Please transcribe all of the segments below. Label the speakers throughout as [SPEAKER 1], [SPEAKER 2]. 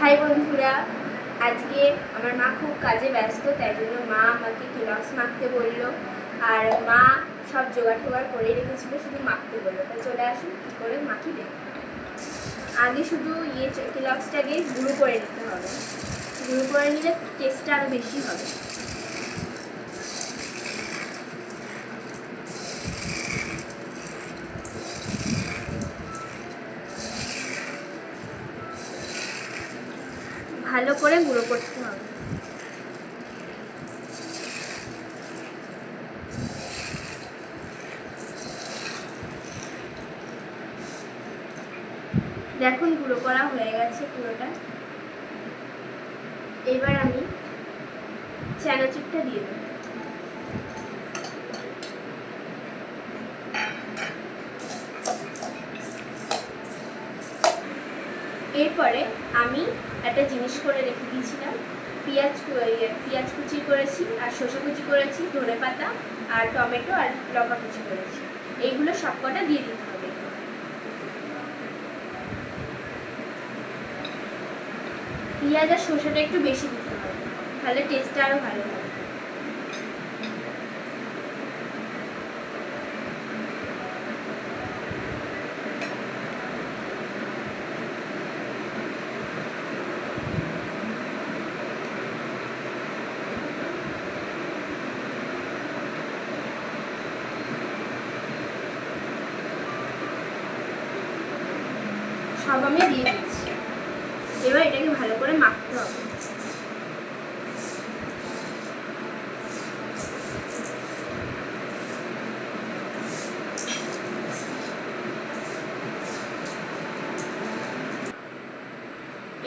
[SPEAKER 1] High বন্ধুরা, আজকে আমার মা খুব কাজে ব্যস্ত, তাই জন্য মা আমাকে ক্লাস মাখতে বলল। আর মা সব জোগাড় টোগাড় করে রেখেছিল, শুধু মাখতে বলল। তাই চলে আসুন, কী করে মাখি দেখ আগে শুধু ইয়ে ক্লাসটাকে গুঁড়ো করে নিতে হবে। গুঁড়ো করে নিলে টেস্টটা আরও বেশি হবে। ভালো করে গুঁড়ো করতে হবে। দেখুন, গুঁড়ো করা হয়ে গেছে পুরোটা। এবার আমি চানাচুরটা দিয়ে দেবো। এরপরে আমি একটা জিনিস করে রেখে দিয়েছিলাম। পেঁয়াজ পেঁয়াজ কুচি করেছি, আর শসা কুচি করেছি, ধনে পাতা, আর টমেটো, আর লঙ্কা কুচি করেছি। এইগুলো সবকটা দিয়ে দিতে হবে। পেঁয়াজ আর শসাটা একটু বেশি দিতে হবে, তাহলে টেস্টটা আরও ভালো হবে। সব আমি দিয়ে দিচ্ছি। এবার এটাকে ভালো করে মাখতে হবে।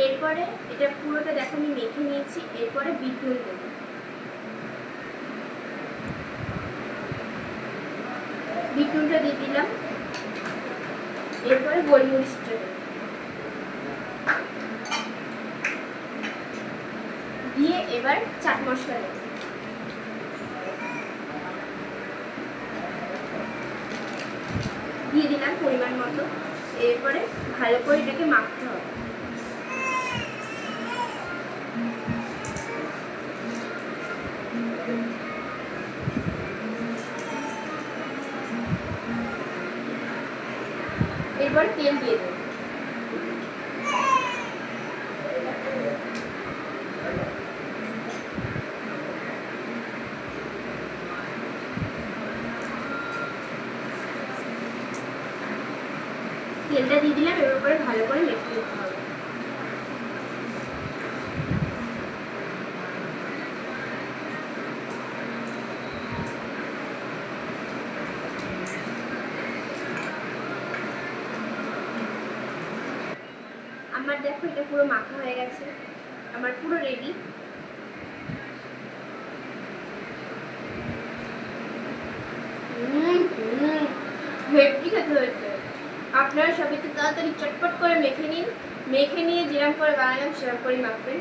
[SPEAKER 1] এরপরে এটা পুরোটা দেখো, আমি মেখে নিয়েছি। এরপরে বিট দেবো। বিট দিয়ে দিলাম। এরপরে গোলমরিচটা দেবো। দিয়ে এবার চাট মশলা দিয়ে দিলাম পরিমাণ মতো। এরপরে ভালো করে এটাকে মাখতে হবে। এরপর তেল দিয়ে দেবো। তেলটা দিয়ে দিলাম, এবার উপরে ভালো করে মেখে নিতে হবে। আমার দেখো, এটা পুরো মাখা হয়ে গেছে। আমার পুরো রেডি হেভি খেতে হয়েছে আপনারা সবাই একটু তাড়াতাড়ি চটপট করে মেখে নিন। মেখে নিয়ে যেরকম করে বানালাম সেরকম করে মাখবেন।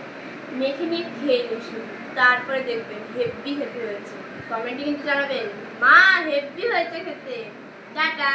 [SPEAKER 1] মেখে নিয়ে খেয়ে নিন তারপরে দেখবেন হেভি খেতে হয়েছে। কমেন্টে কিন্তু জানাবেন, মা, হেভি হয়েছে খেতে। টাটা।